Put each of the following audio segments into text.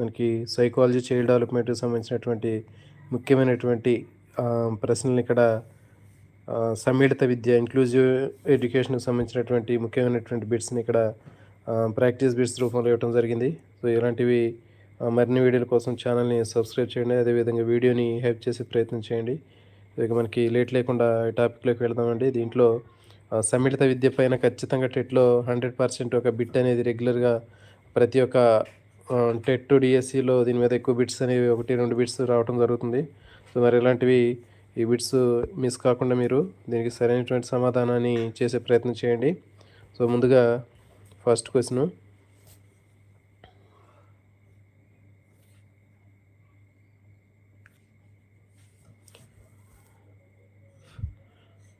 మనకి psychology child డెవలప్మెంట్కి సంబంధించినటువంటి ముఖ్యమైనటువంటి ప్రశ్నలు ఇక్కడ సమ్మిళిత విద్య ఇంక్లూజివ్ ఎడ్యుకేషన్కి సంబంధించినటువంటి ముఖ్యమైనటువంటి బిట్స్ని ఇక్కడ ప్రాక్టీస్ బిట్స్ రూపంలో ఇవ్వడం జరిగింది. సో ఇలాంటివి మరిన్ని వీడియోల కోసం ఛానల్ని సబ్స్క్రైబ్ చేయండి. అదేవిధంగా వీడియోని హెల్ప్ చేసే ప్రయత్నం చేయండి. ఇక మనకి లేట్ లేకుండా ఈ టాపిక్లోకి వెళ్దామండి. దీంట్లో సమ్మిళిత విద్య పైన ఖచ్చితంగా టెట్లో హండ్రెడ్ పర్సెంట్ ఒక బిట్ అనేది రెగ్యులర్గా ప్రతి ఒక్క టెట్ టు డిఎస్సిలో దీని మీద ఎక్కువ బిట్స్ అనేవి ఒకటి రెండు బిట్స్ రావడం జరుగుతుంది. సో మరి ఇలాంటివి ఈ బిట్స్ మిస్ కాకుండా మీరు దీనికి సరైనటువంటి సమాధానాన్ని చేసే ప్రయత్నం చేయండి. సో ముందుగా ఫస్ట్ క్వశ్చన్.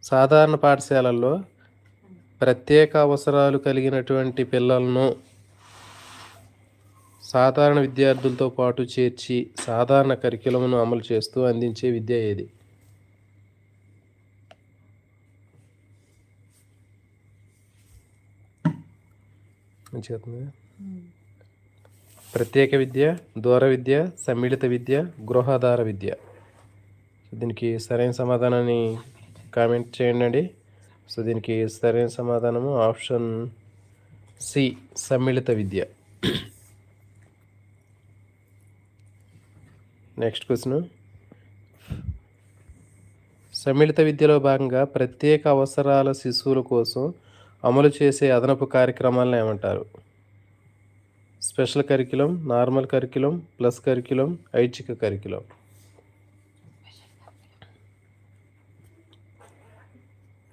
సాధారణ పాఠశాలల్లో ప్రత్యేక అవసరాలు కలిగినటువంటి పిల్లలను సాధారణ విద్యార్థులతో పాటు చేర్చి సాధారణ కరికులంను అమలు చేస్తూ అందించే విద్య ఏది? ప్రత్యేక విద్య దూర విద్య సమ్మిళిత విద్య గృహాధార విద్య. దీనికి సరైన సమాధానాన్ని కామెంట్ చేయండి సో దీనికి సరైన సమాధానము ఆప్షన్ సి సమ్మిళిత విద్య. నెక్స్ట్ క్వశ్చన్ సమ్మిళిత విద్యలో భాగంగా ప్రత్యేక అవసరాల శిశువుల కోసం అమలు చేసే అదనపు కార్యక్రమాలను ఏమంటారు? Special curriculum normal curriculum plus curriculum ఐచ్ఛిక curriculum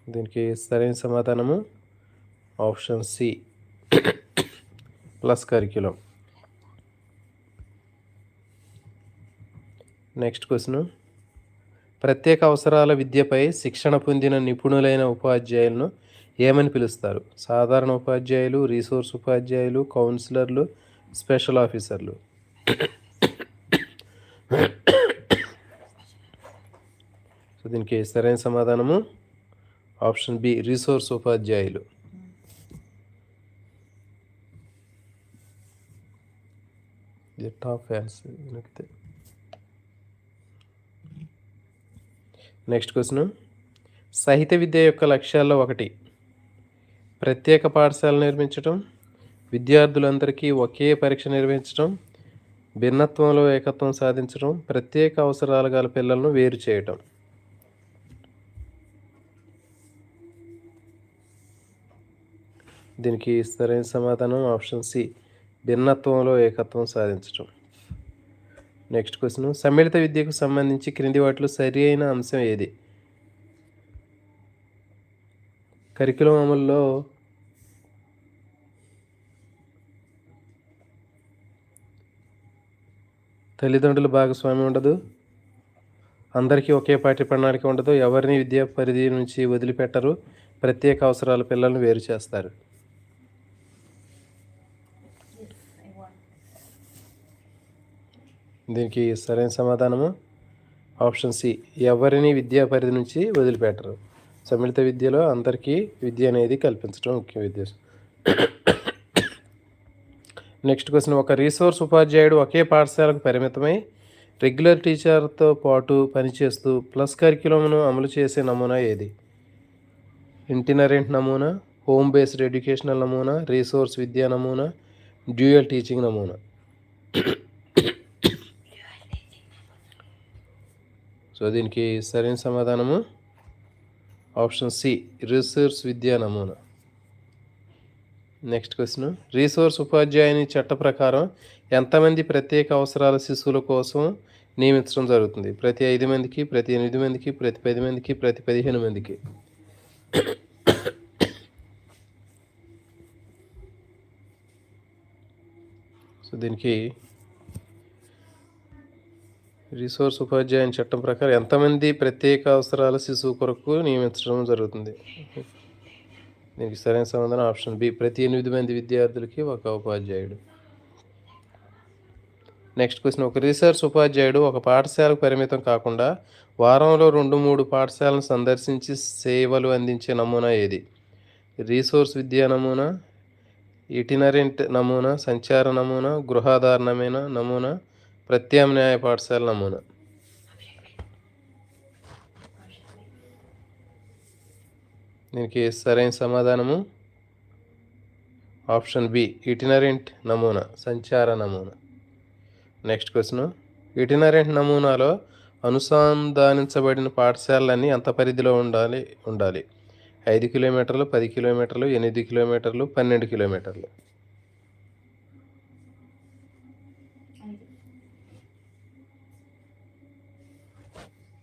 దీనికి సరైన సమాధానము option C. Plus curriculum next question ప్రత్యేక అవసరాల విద్యపై శిక్షణ పొందిన నిపుణులైన ఉపాధ్యాయులను ఏమని పిలుస్తారు? సాధారణ ఉపాధ్యాయులు రీసోర్స్ ఉపాధ్యాయులు కౌన్సిలర్లు స్పెషల్ ఆఫీసర్లు సో దీనికి సరైన సమాధానము. ఆప్షన్ బి రీసోర్స్ ఉపాధ్యాయులు. టాప్ ఫ్యాన్స్ నొక్కితే నెక్స్ట్ క్వశ్చన్. సాహిత్య విద్య యొక్క లక్ష్యాల్లో ఒకటి. ప్రత్యేక పాఠశాల నిర్మించడం విద్యార్థులందరికీ ఒకే పరీక్ష నిర్వహించడం భిన్నత్వంలో ఏకత్వం సాధించడం ప్రత్యేక అవసరాలు గల పిల్లలను వేరు చేయటం. దీనికి సరైన సమాధానం ఆప్షన్ సి. భిన్నత్వంలో ఏకత్వం సాధించడం నెక్స్ట్ క్వశ్చన్. సమ్మిళిత విద్యకు సంబంధించి క్రింది వాటిలో సరి అయిన అంశం ఏది? కరికులం అమల్లో తల్లిదండ్రుల భాగస్వామ్యం ఉండదు. అందరికీ ఒకే పాఠ్య ప్రణాళిక ఉండదు. ఎవరిని విద్యా పరిధి నుంచి వదిలిపెట్టరు. ప్రత్యేక అవసరాల పిల్లలను వేరు చేస్తారు. దీనికి సరైన సమాధానము? ఆప్షన్ సి ఎవరిని విద్యా పరిధి నుంచి వదిలిపెట్టరు? సమ్మిళిత విద్యలో అందరికీ విద్య అనేది కల్పించడం ముఖ్య ఉద్దేశం. నెక్స్ట్ క్వశ్చన్ ఒక రీసోర్స్ ఉపాధ్యాయుడు ఒకే పాఠశాలకు పరిమితమై రెగ్యులర్ టీచర్తో పాటు పనిచేస్తూ ప్లస్ కరిక్యులంను అమలు చేసే నమూనా ఏది? ఇంటినరెంట్ నమూనా హోమ్ బేస్డ్ ఎడ్యుకేషనల్ నమూనా రీసోర్స్ విద్యా నమూనా డ్యూయల్ టీచింగ్ నమూనా? సో దీనికి సరైన సమాధానము? ఆప్షన్ సి రిసోర్స్ విద్యా నమూనా. Next question. రీసోర్స్ ఉపాధ్యాయుని చట్ట ప్రకారం ఎంతమంది ప్రత్యేక అవసరాల శిశువుల కోసం నియమించడం జరుగుతుంది? ప్రతి ఐదు మందికి ప్రతి ఎనిమిది మందికి ప్రతి పది మందికి ప్రతి పదిహేను మందికి. సో దీనికి రిసోర్స్ ఉపాధ్యాయుని చట్టం ప్రకారం ఎంతమంది ప్రత్యేక అవసరాల శిశువు కొరకు నియమించడం జరుగుతుంది? దీనికి సరైన సమాధానం ఆప్షన్ బి. ప్రతి ఎనిమిది మంది విద్యార్థులకి ఒక ఉపాధ్యాయుడు. Next question. ఒక రీసెర్చ్ ఉపాధ్యాయుడు ఒక పాఠశాలకు పరిమితం కాకుండా వారంలో రెండు మూడు పాఠశాలను సందర్శించి సేవలు అందించే నమూనా ఏది? రీసోర్స్ విద్యా నమూనా ఇటినరెంట్ నమూనా సంచార నమూనా గృహాధారణమైన నమూనా ప్రత్యామ్నాయ పాఠశాల నమూనా దీనికి సరైన సమాధానము. ఆప్షన్ బి ఇటినరెంట్ నమూనా సంచార నమూనా. Next question. ఇటినరెంట్ నమూనాలో అనుసంధానించబడిన పాఠశాలలన్నీ ఎంత పరిధిలో ఉండాలి ఉండాలి. ఐదు కిలోమీటర్లు పది కిలోమీటర్లు ఎనిమిది కిలోమీటర్లు పన్నెండు కిలోమీటర్లు.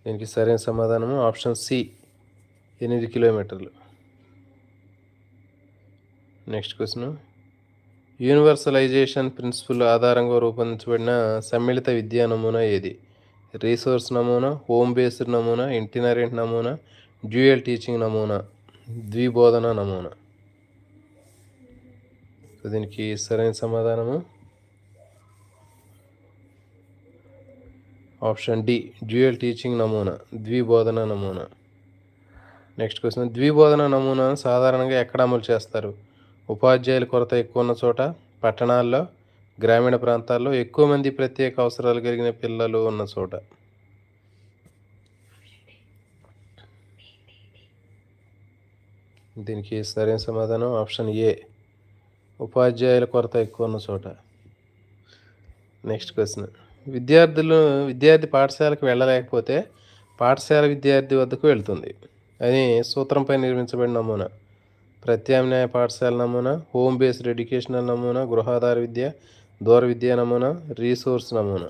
దీనికి సరైన సమాధానము ఆప్షన్ సి ఎనిమిది కిలోమీటర్లు. Next question. యూనివర్సలైజేషన్ ప్రిన్సిపల్ ఆధారంగా రూపొందించబడిన సమ్మిళిత విద్యా నమూనా ఏది? రీసోర్స్ నమూనా హోమ్ బేస్డ్ నమూనా ఇంటినరెంట్ నమూనా డ్యూయల్ టీచింగ్ నమూనా ద్విబోధన నమూనా? దీనికి సరైన సమాధానము ఆప్షన్ డి డ్యూయల్ టీచింగ్ నమూనా ద్విబోధన నమూనా. నెక్స్ట్ క్వశ్చన్ ద్విబోధన నమూనాను సాధారణంగా ఎక్కడ అమలు చేస్తారు? ఉపాధ్యాయుల కొరత ఎక్కువ ఉన్న చోట పట్టణాల్లో గ్రామీణ ప్రాంతాల్లో ఎక్కువ మంది ప్రత్యేక అవసరాలు కలిగిన పిల్లలు ఉన్న చోట. దీనికి సరైన సమాధానం ఆప్షన్ ఏ ఉపాధ్యాయుల కొరత ఎక్కువ ఉన్న చోట. నెక్స్ట్ క్వశ్చన్ విద్యార్థులు విద్యార్థి పాఠశాలకు వెళ్ళలేకపోతే పాఠశాల విద్యార్థి వద్దకు వెళ్తుంది. అని సూత్రంపై నిర్మించబడిన నమూనా. ప్రత్యామ్నాయ పాఠశాల నమూనా హోమ్ బేస్డ్ ఎడ్యుకేషనల్ నమూనా గృహాధార విద్య దూర విద్యా నమూనా రీసోర్స్ నమూనా.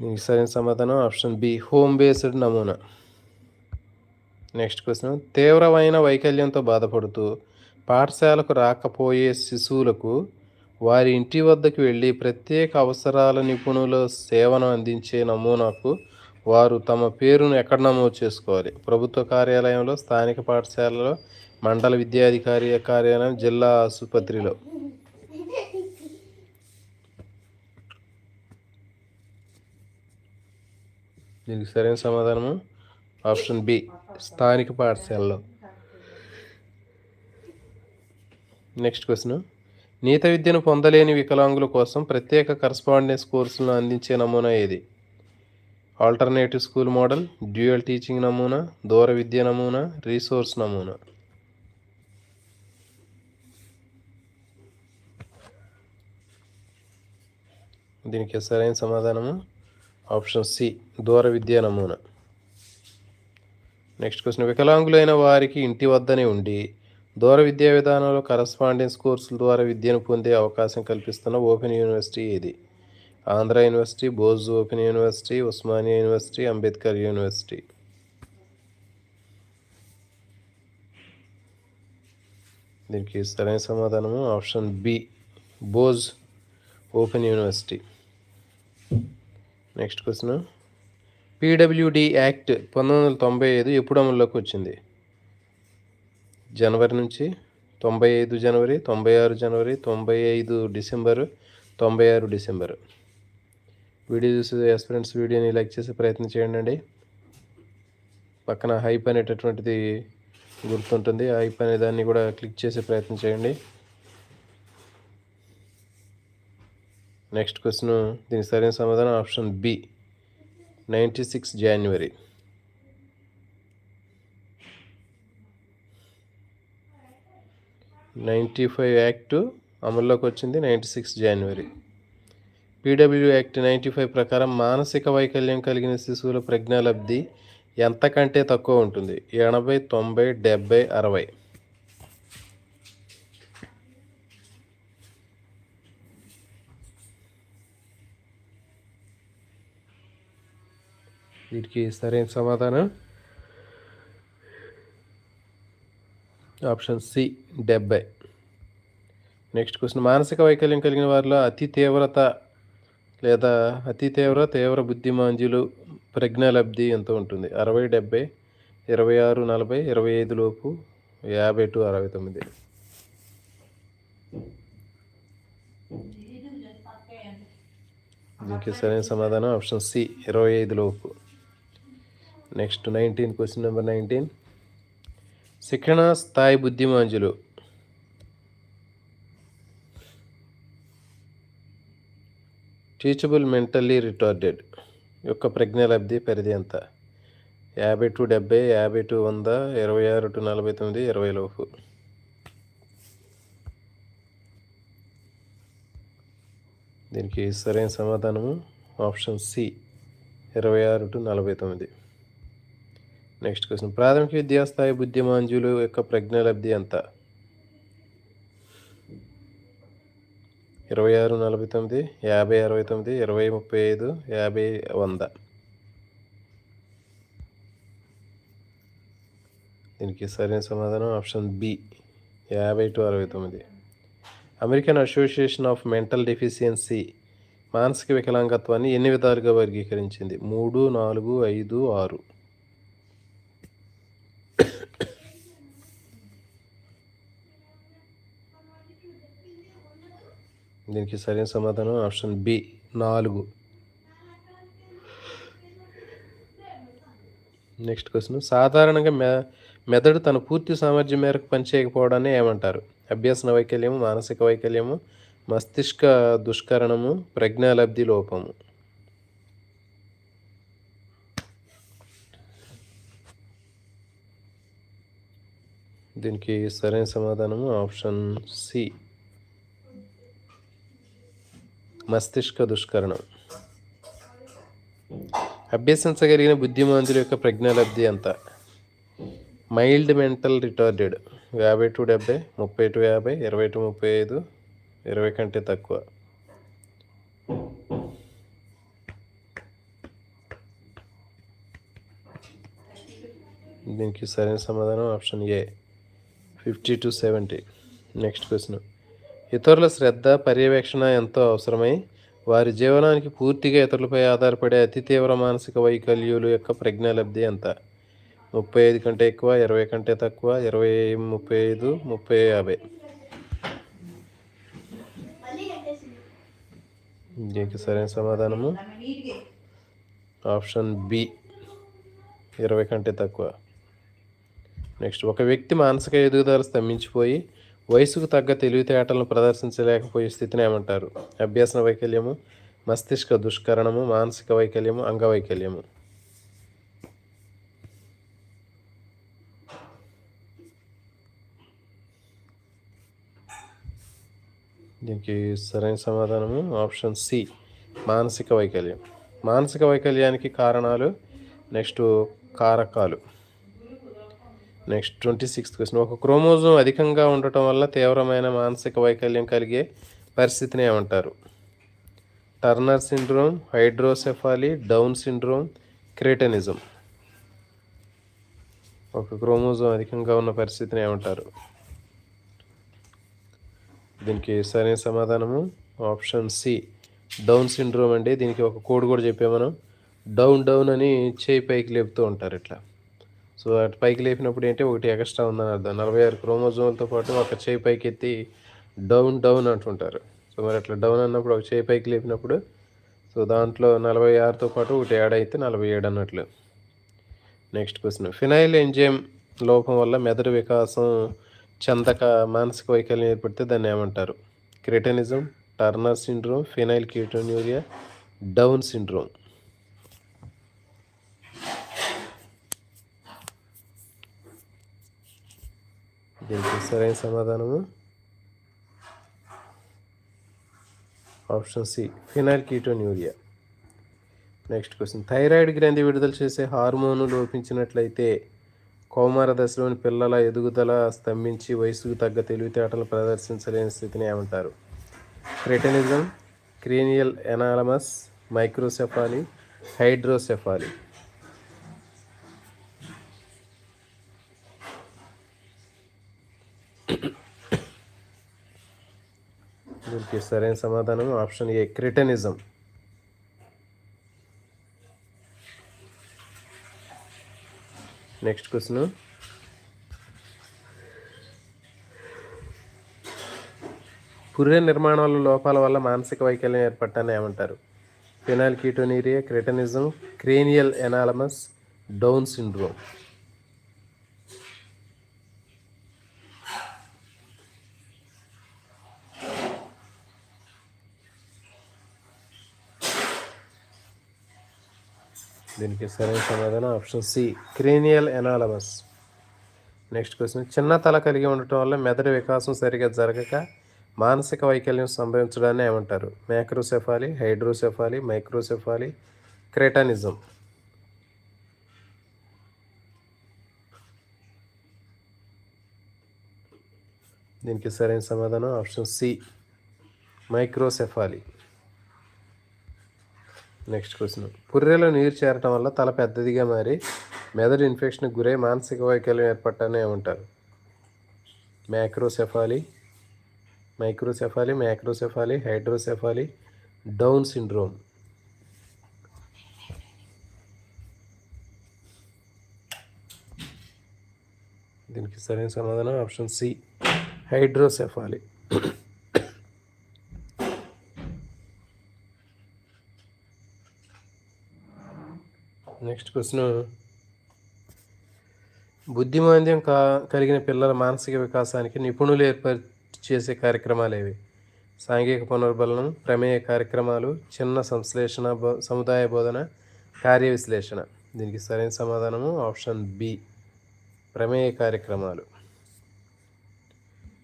దీనికి సరైన సమాధానం ఆప్షన్ బి హోమ్ బేస్డ్ నమూనా. నెక్స్ట్ క్వశ్చన్ తీవ్రమైన వైకల్యంతో బాధపడుతూ పాఠశాలకు రాకపోయే శిశువులకు వారి ఇంటి వద్దకు వెళ్ళి ప్రత్యేక అవసరాల నిపుణుల సేవను అందించే నమూనాకు వారు తమ పేరును ఎక్కడ నమోదు చేసుకోవాలి? ప్రభుత్వ కార్యాలయంలో స్థానిక పాఠశాలలో మండల విద్యాధికారి కార్యాలయం జిల్లా ఆసుపత్రిలో? దీనికి సరైన సమాధానము? ఆప్షన్ బి స్థానిక పాఠశాలలో. నెక్స్ట్ క్వశ్చన్ నీత విద్యను పొందలేని వికలాంగుల కోసం ప్రత్యేక కరస్పాండెన్స్ కోర్సులను అందించే నమూనా ఏది? Alternative school model dual teaching నమూనా దూర విద్య నమూనా రీసోర్స్ నమూనా? దీనికి సరైన సమాధానము. ఆప్షన్ సి దూర విద్యా నమూనా. నెక్స్ట్ క్వశ్చన్ వికలాంగులైన వారికి ఇంటి వద్దనే ఉండి దూర విద్యా విధానంలో కరస్పాండెన్స్ కోర్సుల ద్వారా విద్యను పొందే అవకాశం కల్పిస్తున్న ఓపెన్ యూనివర్సిటీ ఇది Andhra university Bhoj open university Osmania university Ambedkar university దీనికి సరైన సమాధానము option B Bhoj open university next question PWD act పంతొమ్మిది వందల తొంభై ఐదు ఎప్పుడు అమల్లోకి వచ్చింది? జనవరి నుంచి తొంభై ఐదు జనవరి తొంభై ఆరు జనవరి తొంభై ఐదు డిసెంబరు తొంభై ఆరు డిసెంబరు. వీడియో చూసే ఎస్పిరెంట్స్ వీడియోని లైక్ చేసే ప్రయత్నం చేయండి అండి. పక్కన హైప్ అనేటటువంటిది గుర్తుంటుంది. హైప్ అనే దాన్ని కూడా క్లిక్ చేసే ప్రయత్నం చేయండి. నెక్స్ట్ క్వశ్చన్ దీనికి సరైన సమాధానం option B ninety six January ninety five act అమల్లోకి వచ్చింది నైంటీ సిక్స్ జనవరి. పీడబ్ల్యూ యాక్ట్ నైంటీ ఫైవ్ ప్రకారం మానసిక వైకల్యం కలిగిన శిశువుల ప్రజ్ఞాలబ్ధి ఎంతకంటే తక్కువ ఉంటుంది? ఎనభై తొంభై డెబ్బై అరవై. వీటికి సరైన సమాధానం? ఆప్షన్ సి డెబ్బై. Next question. మానసిక వైకల్యం కలిగిన వారిలో అతి తీవ్రత లేదా అతి తీవ్ర తీవ్ర బుద్ధిమాంద్యులు ప్రజ్ఞాలబ్ధి ఎంత ఉంటుంది? అరవై డెబ్బై ఇరవై ఆరు నలభై ఇరవై ఐదు లోపు యాభై టు అరవై తొమ్మిది. దీనికి సరైన సమాధానం. ఆప్షన్ సి ఇరవై ఐదు లోపు. Next nineteen question number nineteen. శిక్షణ స్థాయి బుద్ధిమాంజులు. టీచబుల్ మెంటల్లీ రిటార్డెడ్ యొక్క ప్రజ్ఞాలబ్ధి పరిధి ఎంత? యాభై టు డెబ్బై యాభై టు వంద ఇరవై ఆరు టు నలభై తొమ్మిది ఇరవై లోపు. దీనికి సరైన సమాధానము ఆప్షన్ సి ఇరవై ఆరు టు నలభై తొమ్మిది. Next question. ప్రాథమిక విద్యాస్థాయి బుద్ధిమాంజులు యొక్క ప్రజ్ఞాలబ్ధి ఎంత? ఇరవై ఆరు నలభై తొమ్మిది యాభై అరవై తొమ్మిది ఇరవై ముప్పై ఐదు యాభై వంద. దీనికి సరైన సమాధానం ఆప్షన్ బి యాభై టు అరవై తొమ్మిది. American association of mental deficiency మానసిక వికలాంగత్వాన్ని ఎన్ని విధాలుగా వర్గీకరించింది? మూడు నాలుగు ఐదు ఆరు. దీనికి సరైన సమాధానం ఆప్షన్ బి నాలుగు. Next question. సాధారణంగా మె మెదడు తన పూర్తి సామర్థ్యం మేరకు పనిచేయకపోవడాన్ని ఏమంటారు? అభ్యాసన వైకల్యము మానసిక వైకల్యము మస్తిష్క దుష్కరణము ప్రజ్ఞాలబ్ధి లోపము. దీనికి సరైన సమాధానము ఆప్షన్ సి. మస్తిష్క దుష్కరణం. అభ్యసించగలిగిన బుద్ధిమంతుల యొక్క ప్రజ్ఞాలబ్ధి అంత మైల్డ్ మెంటల్ రిటార్డెడ్. యాభై టు డెబ్బై ముప్పై టు యాభై ఇరవై టు ముప్పై ఐదు ఇరవై కంటే తక్కువ. దీనికి సరైన సమాధానం option A. Fifty to seventy. Next question. ఇతరుల శ్రద్ధ పర్యవేక్షణ ఎంతో అవసరమై వారి జీవనానికి పూర్తిగా ఇతరులపై ఆధారపడే అతి తీవ్ర మానసిక వైకల్యులు యొక్క ప్రజ్ఞాలబ్ధి ఎంత? ముప్పై ఐదు కంటే ఎక్కువ ఇరవై కంటే తక్కువ ఇరవై ముప్పై ఐదు ముప్పై యాభై. దీనికి సరైన సమాధానము? ఆప్షన్ బి ఇరవై కంటే తక్కువ. నెక్స్ట్ ఒక వ్యక్తి మానసిక ఎదుగుదల స్తంభించిపోయి వయసుకు తగ్గ తెలివితేటలను ప్రదర్శించలేకపోయే స్థితిని ఏమంటారు? అభ్యాసన వైకల్యము మస్తిష్క దుష్కరణము మానసిక వైకల్యము అంగవైకల్యము దీనికి సరైన సమాధానము ఆప్షన్ సి మానసిక వైకల్యం. మానసిక వైకల్యానికి కారణాలు నెక్స్ట్ కారకాలు. Next twenty sixth question. ఒక క్రోమోజోమ్ అధికంగా ఉండటం వల్ల తీవ్రమైన మానసిక వైకల్యం కలిగే పరిస్థితిని ఏమంటారు? Turner syndrome hydrocephaly Down syndrome cretinism. ఒక క్రోమోజోమ్ అధికంగా ఉన్న పరిస్థితిని ఏమంటారు? దీనికి సరైన సమాధానము ఆప్షన్ సి. డౌన్ సిండ్రోమ్ అండి. దీనికి ఒక కోడ్ కూడా చెప్పే మనం. డౌన్ డౌన్ అని చేయి పైకి లేపుతూ ఉంటారు ఇట్లా. సో అటు పైకి లేపినప్పుడు ఏంటి ఒకటి ఎక్స్ట్రా ఉందని అర్థం. నలభై ఆరు క్రోమోజోమ్లతో పాటు ఒక చేయి పైకి ఎత్తి డౌన్ డౌన్ అంటుంటారు. సో మరి అట్లా డౌన్ అన్నప్పుడు ఒక చేయి పైకి లేపినప్పుడు సో దాంట్లో నలభై ఆరుతో పాటు ఒకటి యాడ్ అయితే నలభై ఏడు అన్నట్లు. Next question. ఫినైల్ ఎంజైమ్ లోపం వల్ల మెదడు వికాసం చందక మానసిక వైకల్యం ఏర్పడితే దాన్ని ఏమంటారు? Cretinism Turner syndrome phenylketonuria Down syndrome. దీనికి సరైన సమాధానము? Option C phenylketonuria. Next question. Thyroid గ్రంథి విడుదల చేసే హార్మోను లోపించినట్లయితే కౌమార దశలోని పిల్లల ఎదుగుదల స్తంభించి వయసుకు తగ్గ తెలివితేటలు ప్రదర్శించలేని స్థితిని ఏమంటారు? Cretinism cranial anomalous microcephaly hydrocephaly. దీనికి సరైన సమాధానం option A cretinism. Next question. పుర్రె నిర్మాణాల లోపాల వల్ల మానసిక వైకల్యం ఏర్పడటాన్ని ఏమంటారు? Phenylketonuria cretinism cranial anomalous Down syndrome. దీనికి సరైన సమాధానం. Option C cranial anomalous. Next question చిన్న తల కలిగి ఉండటం వల్ల మెదడు వికాసం సరిగా జరగక మానసిక వైకల్యం సంభవించడాన్ని ఏమంటారు? మ్యాక్రోసెఫాలి హైడ్రోసెఫాలి మైక్రోసెఫాలి క్రెటానిజం. దీనికి సరైన సమాధానం option C microcephaly. Next question పుర్రెలో నీరు చేరటం వల్ల తల పెద్దదిగా మారి మెదడు ఇన్ఫెక్షన్కి గురై మానసిక వైకల్యం ఏర్పడటాన్ని ఏమంటారు? మ్యాక్రోసెఫాలి మైక్రోసెఫాలి మ్యాక్రోసెఫాలి హైడ్రోసెఫాలి డౌన్ సిండ్రోమ్ దీనికి సరైన సమాధానం option C. Hydrocephaly next question బుద్ధిమాంద్యం కా కలిగిన పిల్లల మానసిక వికాసానికి నిపుణులు ఏర్పాటు చేసే కార్యక్రమాలు ఏవి? సాంఘిక పునర్బలనం ప్రమేయ కార్యక్రమాలు చిన్న సంశ్లేషణ బో సముదాయ బోధన కార్య విశ్లేషణ. దీనికి సరైన సమాధానము ఆప్షన్ బి. ప్రమేయ కార్యక్రమాలు.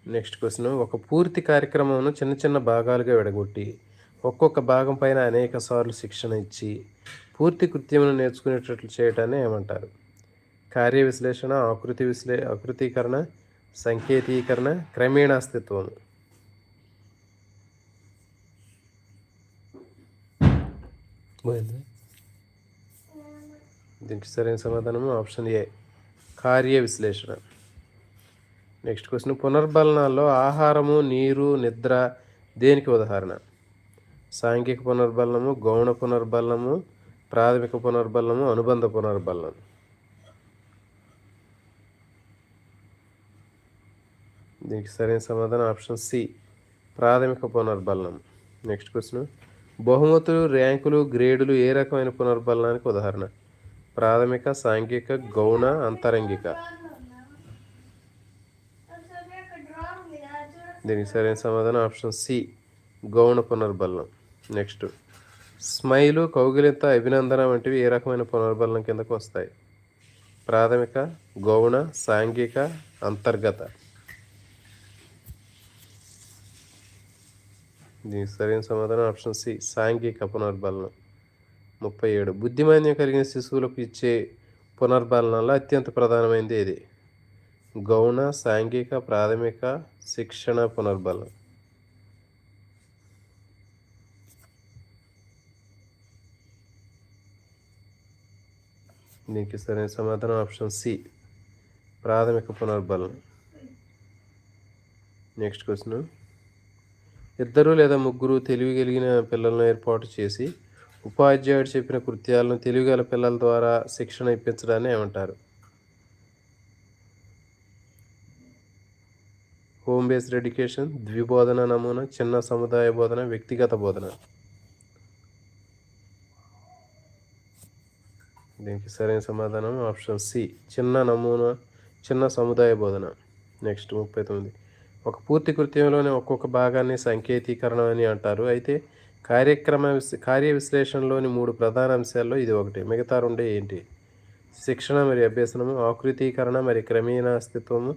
నెక్స్ట్ క్వశ్చన్ ఒక పూర్తి కార్యక్రమంను చిన్న చిన్న భాగాలుగా విడగొట్టి ఒక్కొక్క భాగం పైన అనేక సార్లు శిక్షణ ఇచ్చి పూర్తి కృత్యమును నేర్చుకునేటట్లు చేయటాన్ని ఏమంటారు? కార్య విశ్లేషణ ఆకృతి విశ్లే ఆకృతీకరణ సంకేతీకరణ క్రమేణాస్తిత్వం పోయింది? దీనికి సరైన సమాధానము ఆప్షన్ ఏ. కార్య విశ్లేషణ. Next question. పునర్బలనాల్లో ఆహారము నీరు నిద్ర దేనికి ఉదాహరణ? సాంఘిక పునర్బలము గౌణ పునర్బలము ప్రాథమిక పునర్బలము అనుబంధ పునర్బలం దీనికి సరైన సమాధానం ఆప్షన్ సి ప్రాథమిక పునర్బలం నెక్స్ట్ క్వశ్చన్. బహుమతులు ర్యాంకులు గ్రేడులు ఏ రకమైన పునర్బలనానికి ఉదాహరణ? ప్రాథమిక సాంఘిక గౌణ అంతరంగిక. దీనికి సరైన సమాధానం ఆప్షన్ సి గౌణ పునర్బలం నెక్స్ట్. స్మైలు కౌగిలింత అభినందన వంటివి ఏ రకమైన పునర్బలనం కిందకు వస్తాయి? ప్రాథమిక గౌణ సాంఘిక అంతర్గత. దీనికి సరైన సమాధానం ఆప్షన్ సి సాంఘిక పునర్బలనం ముప్పై ఏడు. బుద్ధిమాన్యం కలిగిన శిశువులకు ఇచ్చే పునర్బలనంలో అత్యంత ప్రధానమైనది ఇది గౌణ సాంఘిక ప్రాథమిక శిక్షణ పునర్బలం దీనికి సరైన సమాధానం ఆప్షన్ సి. ప్రాథమిక పునర్బలం. Next question. ఇద్దరు లేదా ముగ్గురు తెలివి కలిగిన పిల్లలను ఏర్పాటు చేసి ఉపాధ్యాయుడు చెప్పిన కృత్యాలను తెలివిగల పిల్లల ద్వారా శిక్షణ ఇప్పించడాన్ని ఏమంటారు? హోమ్ బేస్డ్ ఎడ్యుకేషన్ ద్విబోధన నమూనా చిన్న సముదాయ బోధన వ్యక్తిగత బోధన. దీనికి సరైన సమాధానం ఆప్షన్ సి. చిన్న నమూనా చిన్న సముదాయ బోధన. నెక్స్ట్ ముప్పై తొమ్మిది. ఒక పూర్తి కృత్యంలోనే ఒక్కొక్క భాగాన్ని సంకేతీకరణ అని అంటారు. అయితే కార్యక్రమ విశ్ కార్య విశ్లేషణలోని మూడు ప్రధాన అంశాల్లో ఇది ఒకటి. మిగతా రెండే ఏంటి? శిక్షణ మరియు అభ్యసనము ఆకృతీకరణ మరియు క్రమీణ అస్తిత్వము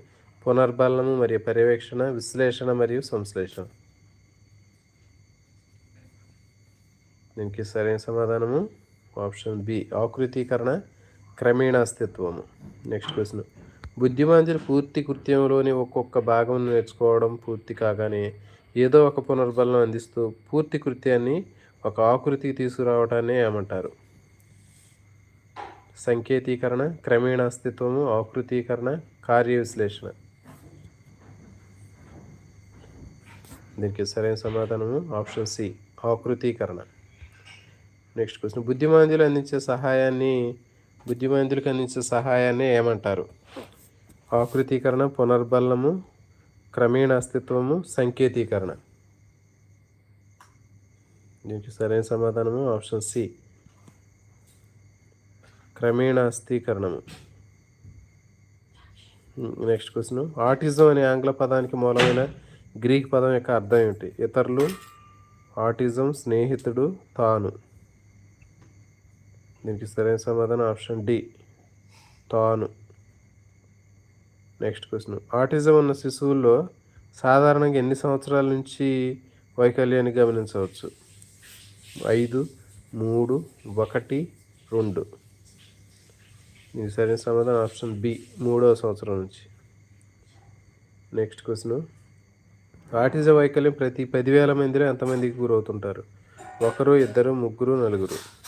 పునర్బలనము మరియు పర్యవేక్షణ విశ్లేషణ మరియు సంశ్లేషణ. దీనికి సరైన సమాధానము ఆప్షన్ బి ఆకృతీకరణ క్రమేణ అస్తిత్వము నెక్స్ట్ క్వశ్చన్ బుద్ధిమాంతులు పూర్తి కృత్యంలోని ఒక్కొక్క భాగం నేర్చుకోవడం పూర్తి కాగానే ఏదో ఒక పునర్బలం అందిస్తూ పూర్తి కృత్యాన్ని ఒక ఆకృతికి తీసుకురావటాన్ని ఏమంటారు? సంకేతీకరణ క్రమేణ అస్తిత్వము ఆకృతీకరణ కార్య విశ్లేషణ దీనికి సరైన సమాధానము ఆప్షన్ సి ఆకృతీకరణ. Next question. బుద్ధిమాంద్యులు అందించే సహాయాన్ని బుద్ధిమాంద్యులకు అందించే సహాయాన్ని ఏమంటారు? ఆకృతీకరణ పునర్బలనము క్రమేణ అస్తిత్వము సంకేతీకరణ. దీనికి సరైన సమాధానము ఆప్షన్ సి. క్రమేణాస్థీకరణము నెక్స్ట్ క్వశ్చన్. ఆటిజం అనే ఆంగ్ల పదానికి మూలమైన గ్రీక్ పదం యొక్క అర్థం ఏమిటి? ఇతరులు ఆటిజం స్నేహితుడు తాను. దీనికి సరైన సమాధానం ఆప్షన్ డి. తాను. Next question. ఆటిజం ఉన్న శిశువుల్లో సాధారణంగా ఎన్ని సంవత్సరాల నుంచి వైకల్యాన్ని గమనించవచ్చు? ఐదు మూడు ఒకటి రెండు. దీనికి సరైన సమాధానం ఆప్షన్ బి మూడవ సంవత్సరం నుంచి. Next question. ఆటిజం వైకల్యం ప్రతి పదివేల మందిలో ఎంతమందికి గురవుతుంటారు? ఒకరు ఇద్దరు ముగ్గురు నలుగురు.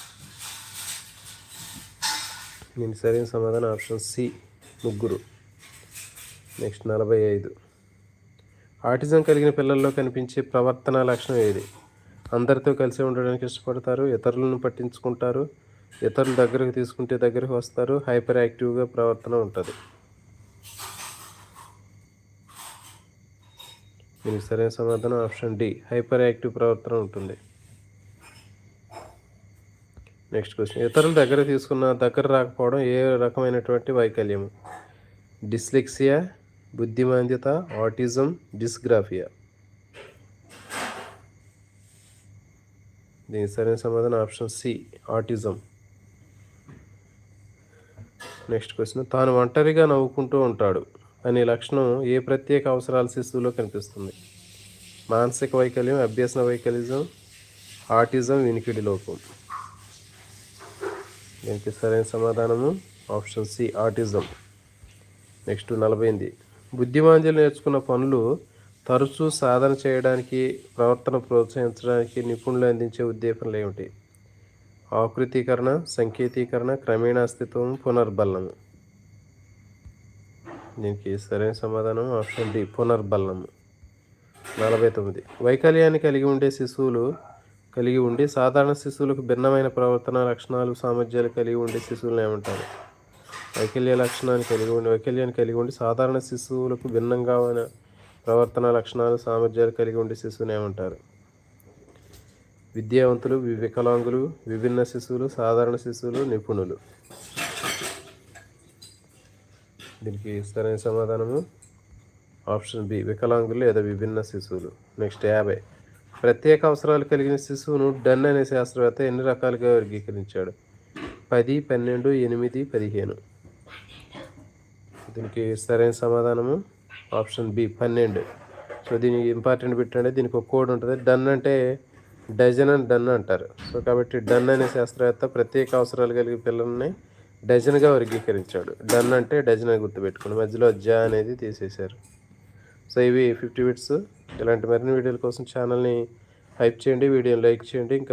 దీనికి సరైన సమాధానం ఆప్షన్ సి ముగ్గురు. నెక్స్ట్ నలభై ఐదు. ఆటిజం కలిగిన పిల్లల్లో కనిపించే ప్రవర్తన లక్షణం ఏది? అందరితో కలిసి ఉండడానికి ఇష్టపడతారు ఇతరులను పట్టించుకుంటారు ఇతరుల దగ్గరకు తీసుకుంటే దగ్గరకు వస్తారు హైపర్ యాక్టివ్గా ప్రవర్తన ఉంటుంది. దీనికి సరైన సమాధానం ఆప్షన్ డి హైపర్ యాక్టివ్ ప్రవర్తన ఉంటుంది. Next question. ఇతరుల దగ్గర తీసుకున్న దగ్గర రాకపోవడం ఏ రకమైనటువంటి వైకల్యము? డిస్లెక్సియా బుద్ధిమాంద్యత ఆటిజం డిస్గ్రాఫియా? దీని సరైన సమాధానం option C autism. Next question. తాను ఒంటరిగా నవ్వుకుంటూ ఉంటాడు అనే లక్షణం ఏ ప్రత్యేక అవసరాల శిశువులో కనిపిస్తుంది? మానసిక వైకల్యం అభ్యసన వైకల్యం ఆటిజం వినికిడి లోపం. దీనికి సరైన సమాధానము? Option C autism. నెక్స్ట్ నలభైంది బుద్ధిమాంద్యం నేర్చుకున్న పనులు తరచూ సాధన చేయడానికి ప్రవర్తన ప్రోత్సహించడానికి నిపుణులు అందించే ఉద్దీపనలు ఏమిటి? ఆకృతీకరణ సంకేతీకరణ క్రమేణాస్తిత్వం పునర్బలం దీనికి సరైన సమాధానం ఆప్షన్ డి పునర్బలనము నలభై తొమ్మిది. వైకల్యాన్ని కలిగి ఉండే శిశువులు కలిగి ఉండి సాధారణ శిశువులకు భిన్నమైన ప్రవర్తన లక్షణాలు సామర్థ్యాలు కలిగి ఉండే శిశువులను ఏమంటారు? వైకల్య లక్షణాన్ని కలిగి ఉండి వైకల్యాన్ని కలిగి ఉండి సాధారణ శిశువులకు భిన్నంగా ఉన్న ప్రవర్తన లక్షణాలు సామర్థ్యాలు కలిగి ఉండే శిశువుని ఏమంటారు? విద్యావంతులు వికలాంగులు విభిన్న శిశువులు సాధారణ శిశువులు నిపుణులు. దీనికి సరైన సమాధానము. ఆప్షన్ బి వికలాంగులు లేదా విభిన్న శిశువులు. నెక్స్ట్ యాభై. ప్రత్యేక అవసరాలు కలిగిన శిశువును డన్ అనే శాస్త్రవేత్త ఎన్ని రకాలుగా వర్గీకరించాడు? పది పన్నెండు ఎనిమిది పదిహేను. దీనికి సరైన సమాధానము ఆప్షన్ బి పన్నెండు. సో దీనికి ఇంపార్టెంట్ బిట్ అంటే దీనికి ఒక కోడ్ ఉంటుంది. డన్ అంటే డజన్ అండ్ డన్ అంటారు. సో కాబట్టి డన్ అనే శాస్త్రవేత్త ప్రత్యేక అవసరాలు కలిగిన పిల్లల్ని డజన్గా వర్గీకరించాడు. డన్ అంటే డజన్ అని గుర్తుపెట్టుకోండి. మధ్యలో జా అనేది తీసేశారు. సో ఇవి ఫిఫ్టీ బిట్స్. ఇలాంటి మరిన్ని వీడియోల కోసం ఛానల్ని హైప్ చేయండి వీడియోని లైక్ చేయండి ఇంకా